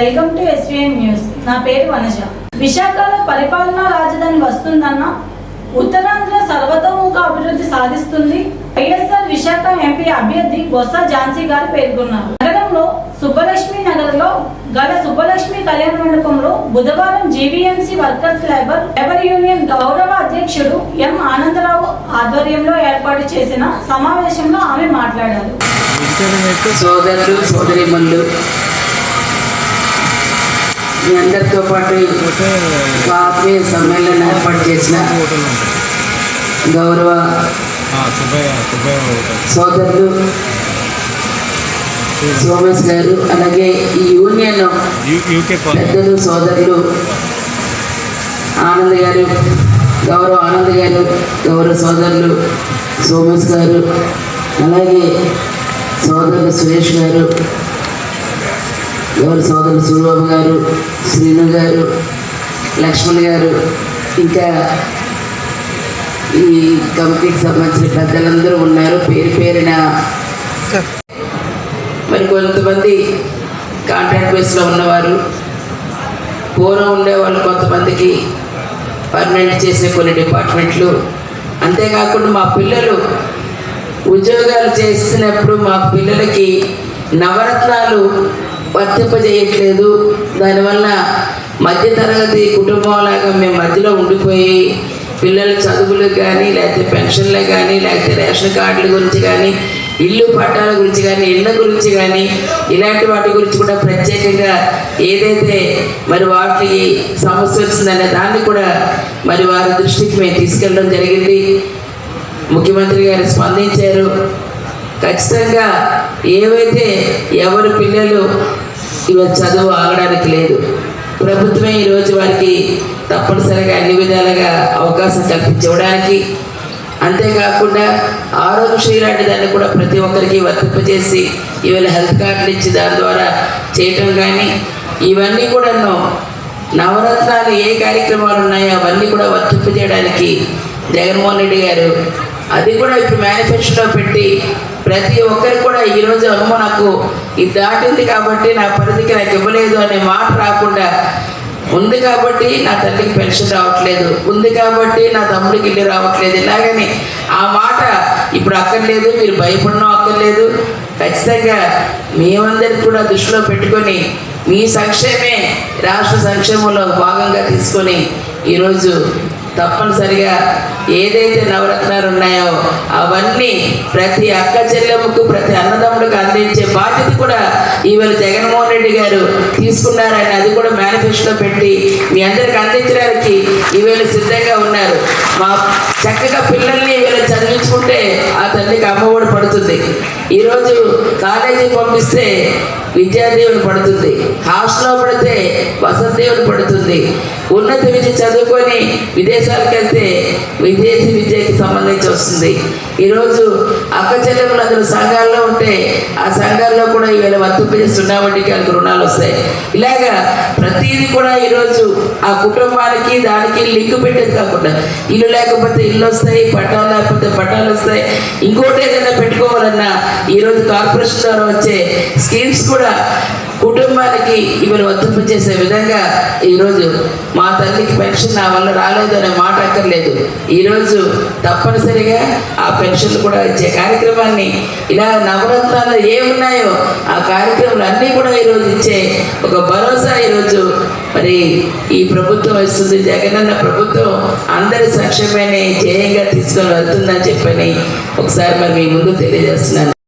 Welcome to SVN news. నా పేరు వనజ. విశాఖలో పరిపాలనా రాజధాని వస్తుందన్న ఉత్తరాంధ్ర సర్వతోముఖ అభివృద్ధి సాధిస్తుంది వైఎస్ఆర్ విశాఖ ఎంపీ అభ్యర్థి బొత్స ఝాన్సీ గారు పేర్కొన్నారు. నగరంలో సుబ్బలక్ష్మి నగర్లో గల సుబ్బలక్ష్మి కళ్యాణ మండపంలో బుధవారం GVMC workers labour labour union గౌరవ అధ్యక్షుడు ఎం ఆనందరావు ఆధ్వర్యంలో ఏర్పాటు చేసిన సమావేశంలో ఆమె మాట్లాడారు. సోదరులు సోదరిమల్లు మీ అందరితో పాటు ఒక ఆత్మీయ సమ్మేళనం ఏర్పాటు చేసిన గౌరవ సోదరులు సోమేష్ గారు అలాగే ఈ యూనియన్ పెద్దలు సోదరులు ఆనంద్ గారు గౌరవ ఆనంద్ గారు గౌరవ సోదరులు సోమేష్ గారు అలాగే సోదరులు సురేష్ గారు గౌరవ సోదరులు సూరిబాబు గారు శ్రీను గారు లక్ష్మణ్ గారు ఇంకా ఈ కమిటీకి సంబంధించిన పెద్దలందరూ ఉన్నారు. పేరు పేరిన మరి కొంతమంది కాంట్రాక్ట్ బేస్లో ఉన్నవారు పూర్వం ఉండేవాళ్ళు కొంతమందికి పర్మనెంట్ చేసే కొన్ని డిపార్ట్మెంట్లు. అంతేకాకుండా మా పిల్లలు ఉద్యోగాలు చేస్తున్నప్పుడు మా పిల్లలకి నవరత్నాలు వర్తింపజేయట్లేదు. దానివల్ల మధ్యతరగతి కుటుంబంలాగా మేము మధ్యలో ఉండిపోయి పిల్లల చదువులకు కానీ లేకపోతే పెన్షన్లకు కానీ లేకపోతే రేషన్ కార్డుల గురించి కానీ ఇల్లు పట్టాల గురించి కానీ ఇళ్ళ గురించి కానీ ఇలాంటి వాటి గురించి కూడా ప్రత్యేకంగా ఏదైతే మరి వాటికి సమస్య వచ్చిందనే దాన్ని కూడా మరి వారి దృష్టికి మేము తీసుకెళ్ళడం జరిగింది. ముఖ్యమంత్రి గారు స్పందించారు. ఖచ్చితంగా ఏవైతే ఎవరు పిల్లలు ఇవాళ చదువు ఆగడానికి లేదు. ప్రభుత్వమే ఈరోజు వారికి తప్పనిసరిగా అన్ని విధాలుగా అవకాశం కల్పించడానికి అంతేకాకుండా ఆరోగ్యశ్రీ లాంటి దాన్ని కూడా ప్రతి ఒక్కరికి వర్తింపజేసి ఇవాళ హెల్త్ కార్డులు ఇచ్చి దాని ద్వారా చేయటం కానీ ఇవన్నీ కూడాను నవరత్నాలు ఏ కార్యక్రమాలు ఉన్నాయో అవన్నీ కూడా వర్తింపజేయడానికి జగన్మోహన్ రెడ్డి గారు అది కూడా ఇప్పుడు మేనిఫెస్టోలో పెట్టి ప్రతి ఒక్కరికి కూడా ఈరోజు అమ్మ నాకు ఇది దాటింది కాబట్టి నా పరిధికి నాకు ఇవ్వలేదు అనే మాట రాకుండా ఉంది కాబట్టి నా తల్లికి పెన్షన్ రావట్లేదు. ఉంది కాబట్టి నా తమ్ముడికి ఇల్లు రావట్లేదు. ఇలాగని ఆ మాట ఇప్పుడు అక్కర్లేదు మీరు భయపడడం అక్కర్లేదు. ఖచ్చితంగా మేమందరికి కూడా దృష్టిలో పెట్టుకొని మీ సంక్షేమే రాష్ట్ర సంక్షేమంలో భాగంగా తీసుకొని ఈరోజు తప్పనిసరిగా ఏదైతే నవరత్నాలు ఉన్నాయో అవన్నీ ప్రతి అక్క చెల్లెమ్మకు ప్రతి అన్నదమ్ముడికి అందించే బాధ్యత కూడా ఈవేళ జగన్మోహన్ రెడ్డి గారు తీసుకున్నారని అది కూడా మేనిఫెస్టో పెట్టి మీ అందరికి అందించడానికి ఈవేళ సిద్ధంగా ఉన్నారు. మా చక్కగా పిల్లల్ని వీళ్ళు చదివించుకుంటే ఆ తల్లికి అమ్మఒడి పడుతుంది. ఈరోజు కాలేజీ పంపిస్తే విద్యాదేవుని పడుతుంది. హాస్టల్లో పడితే వసంతదేవుని పడుతుంది. ఉన్నత విద్య చదువుకొని విదేశాలకు వెళ్తే విదేశీ విద్యకి సంబంధించి వస్తుంది. ఈరోజు అక్క చెల్లెములు అందరూ సంఘాల్లో ఉంటే ఆ సంఘాల్లో కూడా ఈవేళ వర్తింపజే సున్నా వడ్డీకి అందుకు రుణాలు వస్తాయి. ఇలాగా ప్రతిదీ కూడా ఈరోజు ఆ కుటుంబానికి దానికి లింక్ పెట్టేది కాకుండా ఇల్లు లేకపోతే ఇల్లు వస్తాయి పట్టాలు లేకపోతే పట్టాలు వస్తాయి. ఇంకోటి ఏదైనా పెట్టుకోవాలన్నా ఈరోజు కార్పొరేషన్ ద్వారా వచ్చే స్కీమ్స్ కూడా కుటుంబానికి ఇవన్నీ వర్తింపు చేసే విధంగా ఈరోజు మా తల్లికి పెన్షన్ నా వల్ల రాలేదు అనే మాట అక్కర్లేదు. ఈరోజు తప్పనిసరిగా ఆ పెన్షన్లు కూడా ఇచ్చే కార్యక్రమాన్ని ఇలా నవరత్నాలు ఏమున్నాయో ఆ కార్యక్రమాలు అన్నీ కూడా ఈరోజు ఇచ్చే ఒక భరోసా ఈరోజు మరి ఈ ప్రభుత్వం ఇస్తుంది. జగనన్న ప్రభుత్వం అందరి సంక్షేమాన్ని జయంగా తీసుకొని వెళ్తుందని చెప్పని ఒకసారి మరి మీ ముందు తెలియజేస్తున్నాను.